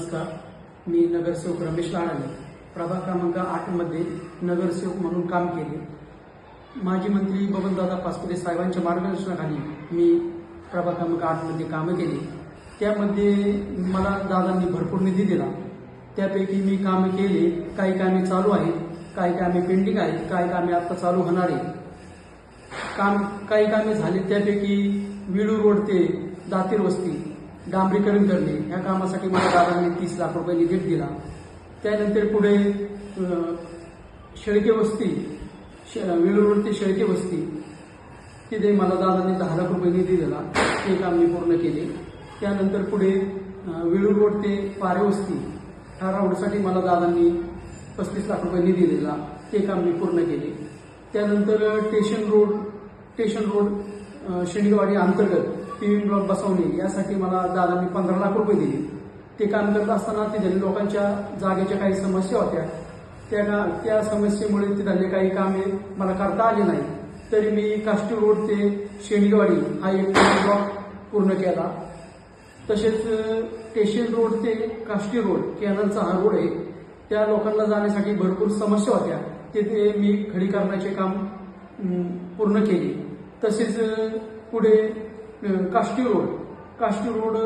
नमस्कार. मी नगरसेवक रमेश लाडाने प्रभाग क्रमांक आठमध्ये नगरसेवक म्हणून काम केले. माजी मंत्री बबनदादा पासपुरे साहेबांच्या मार्गदर्शनाखाली मी प्रभाग क्रमांक आठमध्ये कामं केली. त्यामध्ये मला दादांनी भरपूर निधी दिला. त्यापैकी मी कामं केले. काही कामे चालू आहेत काही कामे पेंडिंग आहेत काही कामे आता चालू होणार आहेत. काम काही कामे झाले त्यापैकी विडू रोड ते दातीर वस्ती डांबरीकरण करणे या कामासाठी मला दादांनी तीस लाख रुपये निधी दिला. त्यानंतर पुढे शेळके वस्ती श- शेळके वस्ती तिथे मला दादांनी दहा लाख रुपये निधी दिला. ते काम मी पूर्ण केले. त्यानंतर पुढे अं, रोड ते पारे वस्ती ह्या रोडसाठी मला दादांनी पस्तीस लाख रुपये निधी दिला. ते काम मी पूर्ण केले. त्यानंतर स्टेशन रोड स्टेशन रोड अं, अंतर्गत टी व्ही ब्लॉक बसवणे यासाठी मला दादांनी पंधरा लाख रुपये दिले. ते काम करत असताना तिथे लोकांच्या जागेच्या काही समस्या होत्या. त्या का त्या समस्येमुळे तिथले काही कामे मला करता आली नाही. तरी मी काष्टी रोड ते शेंडीवाडी हा एक ब्लॉक पूर्ण केला. तसेच अ, स्टेशन रोड ते काष्टी रोड कॅनलचा हा रोड आहे. त्या लोकांना जाण्यासाठी भरपूर समस्या होत्या. तिथे मी खडीकरणाचे काम पूर्ण केले. तसेच पुढे काष्टी रोड. काष्टी रोड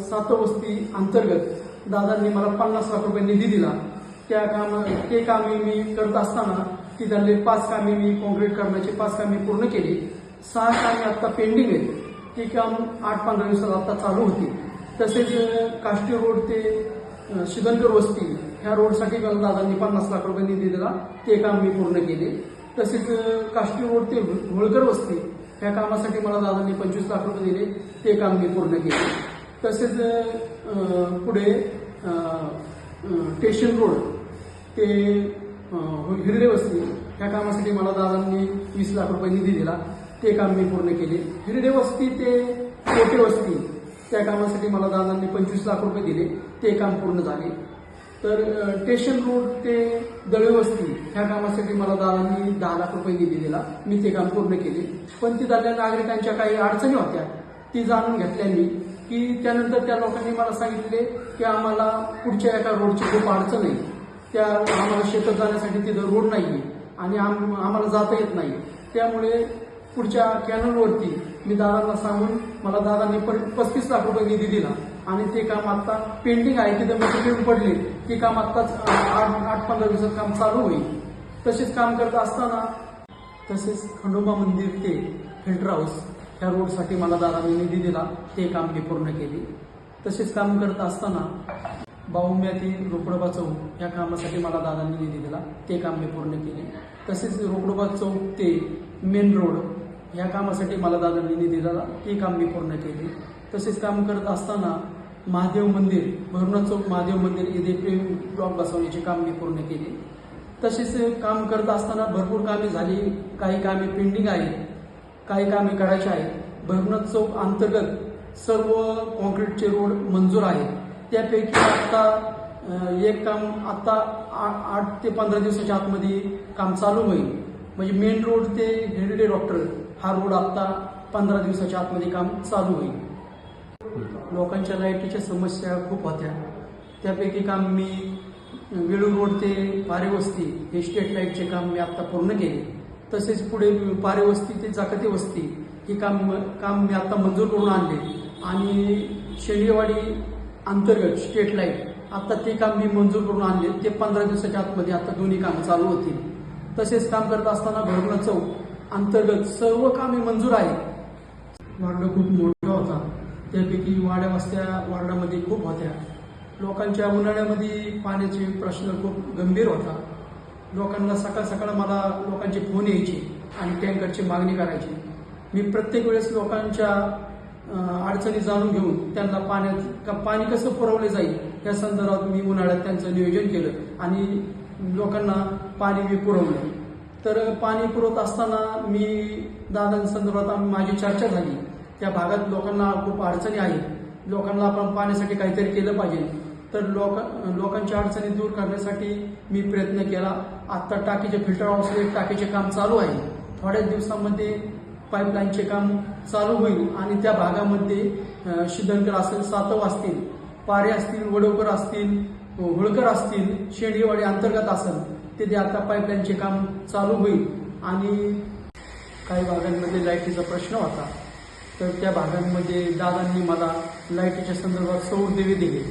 सातवस्ती अंतर्गत. दादांनी मला पन्नास लाख रुपये निधी दिला. त्या काम ते कामे मी करत असताना तिथले पाच कामे मी कॉन्क्रीट करण्याचे पाच कामे पूर्ण केली. सहा कामे आत्ता पेंडिंग आहेत. ते काम आठ पंधरा दिवसात आत्ता चालू होती तसेच काष्टी रोड ते अ, वस्ती ह्या रोडसाठी मला दादांनी पन्नास लाख रुपये निधी दिला. ते काम मी पूर्ण केले. तसेच काष्टी रोड ते होळकर वस्ती ह्या कामासाठी मला दादांनी पंचवीस लाख रुपये दिले ते काम मी पूर्ण केले. तसेच पुढे स्टेशन रोड ते हिरडे वस्ती ह्या कामासाठी मला दादांनी वीस लाख रुपये निधी दिला ते काम मी पूर्ण केले. हिरडे वस्ती ते कोटे वस्ती त्या कामासाठी मला दादांनी पंचवीस लाख रुपये दिले ते काम पूर्ण झाले. तर स्टेशन रोड ते दळे वस्ती ह्या कामासाठी मला दादांनी दहा लाख रुपये निधी दिला. मी ते काम पूर्ण केले. पण तिथल्या नागरिकांच्या काही अडचणी होत्या ती जाणून घेतल्या मी की त्यानंतर त्या लोकांनी मला सांगितले की आम्हाला पुढच्या एका रोडची खूप अडचण आहे. त्या आम्हाला शेतात जाण्यासाठी तिथं रोड नाही आहे आणि आम आम्हाला जाता येत नाही. त्यामुळे पुढच्या कॅनलवरती मी दादांना सांगून मला दादांनी पण पस्तीस लाख रुपये निधी दिला. आणि ते काम आता पेंडिंग आहे. तिथं म्हणजे मटेरियल पडले ते काम आत्ताच आठ आठ पंधरा दिवसात काम चालू होईल. तसेच काम करत असताना तसेच खंडोबा मंदिर ते फिल्टर हाऊस ह्या रोडसाठी मला दादांनी निधी दिला. ते काम मी पूर्ण केले. तसेच काम करत असताना बाहुंब्यातील रोकडोबा चौक या कामासाठी मला दादांनी निधी दिला. ते काम मी पूर्ण केले. तसेच रोकडोबा चौक ते मेन रोड या कामासाठी मला दादांनी निधी दिला. ते काम मी पूर्ण केले. तसेच काम करत असताना महादेव मंदिर भरुणा चौक महादेव मंदिर येथे प्रेम ब्लॉक बसवण्याचे काम मी पूर्ण केले. तसेच काम करत असताना भरपूर कामे झाली. काही कामे पेंडिंग आहेत काही कामे करायची आहेत. भरमनाथ चौक अंतर्गत सर्व कॉन्क्रीटचे रोड मंजूर आहेत. त्यापैकी आता एक काम आता आ- आठ ते पंधरा दिवसाच्या आतमध्ये काम चालू होईल. म्हणजे मेन रोड ते हेरिडे डॉक्टर हा रोड आता पंधरा दिवसाच्या आतमध्ये काम चालू होईल. लोकांच्या लाईटीच्या समस्या खूप होत्या. त्यापैकी काम मी वेळूर रोड ते पारेवस्ती हे स्टेट लाईटचे काम मी आता पूर्ण केले. तसेच पुढे पारेवस्ती ते जाकते वस्ती हे काम काम मी आता मंजूर करून आणले. आणि शेळीवाडी अंतर्गत स्टेट लाइट आता ते काम मी मंजूर करून आणले. ते पंधरा दिवसाच्या आतमध्ये आता दोन्ही कामं चालू होतील. तसेच काम करत असताना भरगुणा चौक अंतर्गत सर्व कामे मंजूर आहे वार्ड खूप मोठा होता त्यापैकी वाड्या वस्त्या वार्डामध्ये खूप होत्या. लोकांच्या उन्हाळ्यामध्ये पाण्याचे प्रश्न खूप गंभीर होता. लोकांना सकाळ सकाळ मला लोकांचे फोन यायचे आणि टँकरची मागणी करायची. मी प्रत्येक वेळेस लोकांच्या अडचणी जाणून घेऊन त्यांना पाण्यात का पाणी कसं पुरवले जाईल? या संदर्भात मी उन्हाळ्यात त्यांचं नियोजन केलं आणि लोकांना पाणी मी पुरवलं. तर पाणी पुरवत असताना मी दादांसंदर्भात माझी चर्चा झाली. त्या भागात लोकांना खूप अडचणी आहेत. लोकांना आपण पाण्यासाठी काहीतरी केलं पाहिजे. तर लोक लोकांच्या अडचणी दूर करण्यासाठी मी प्रयत्न केला. आत्ता टाकीचे फिल्टर हाऊस एक टाकीचे काम चालू आहे. थोड्याच दिवसामध्ये पाईपलाईनचे काम चालू होईल आणि त्या भागामध्ये शिदनकर असेल सातव असतील पारे असतील वडोकर असतील होळकर असतील शेंडगेवाडी अंतर्गत असेल तिथे आता पाईपलाईनचे काम चालू होईल. आणि काही भागांमध्ये लाईटीचा प्रश्न होता. तर त्या भागांमध्ये दादांनी मला लाईटीच्या संदर्भात सौर दिवे दिले.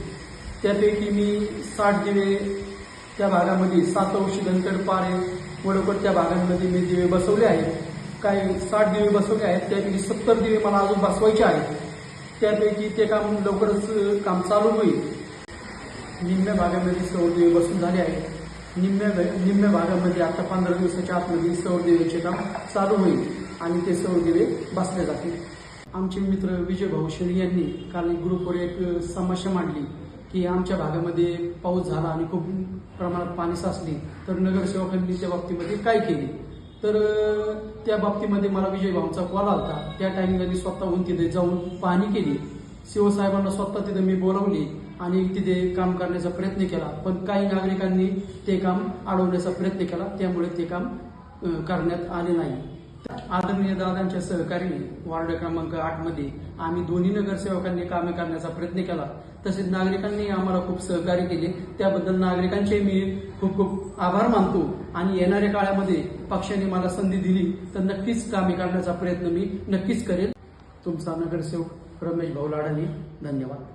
त्यापैकी मी साठ दिवे त्या भागामध्ये सातवशी धनकर पारे वडोकर त्या भागांमध्ये मी दिवे बसवले आहेत. काही साठ दिवे बसवले आहेत त्यापैकी सत्तर दिवे मला अजून बसवायचे आहेत. त्यापैकी ते काम लवकरच काम चालू होईल. निम्म्या भागामध्ये सौर दिवे बसून झाले आहेत. निम्म्या निम्म्या भागामध्ये आता पंधरा दिवसाच्या आतमध्ये सौर दिवेचे काम चालू होईल आणि ते सौर दिवे बसले जातील. आमचे मित्र विजय भाऊ शेळी यांनी काल ग्रुपवर एक समस्या मांडली की आमच्या भागामध्ये पाऊस झाला आणि खूप प्रमाणात पाणी साचली तर नगरसेवकांनी त्या बाबतीमध्ये काय केले? तर त्या बाबतीमध्ये मला विजय भाऊंचा कॉल आला त्या टायमिंगला मी स्वतःहून तिथे जाऊन पाहणी केली. शिवसाहेबांना स्वतः तिथे मी बोलावली आणि तिथे काम करण्याचा प्रयत्न केला. पण काही नागरिकांनी ते काम अडवण्याचा प्रयत्न केला. त्यामुळे ते काम करण्यात आले नाही. आदरणीय दादांच्या सहकार्याने वार्ड क्रमांक आठमध्ये आम्ही दोन्ही नगरसेवकांनी कामे करण्याचा प्रयत्न केला. तसेच नागरिकांनी आम्हाला खूप सहकार्य केले. त्याबद्दल नागरिकांचे मी खूप खूप आभार मानतो. आणि येणाऱ्या काळामध्ये पक्षाने मला संधी दिली तर नक्कीच कामे करण्याचा प्रयत्न मी नक्कीच करेन तुमचा नगरसेवक रमेश भाऊ लाडानी धन्यवाद.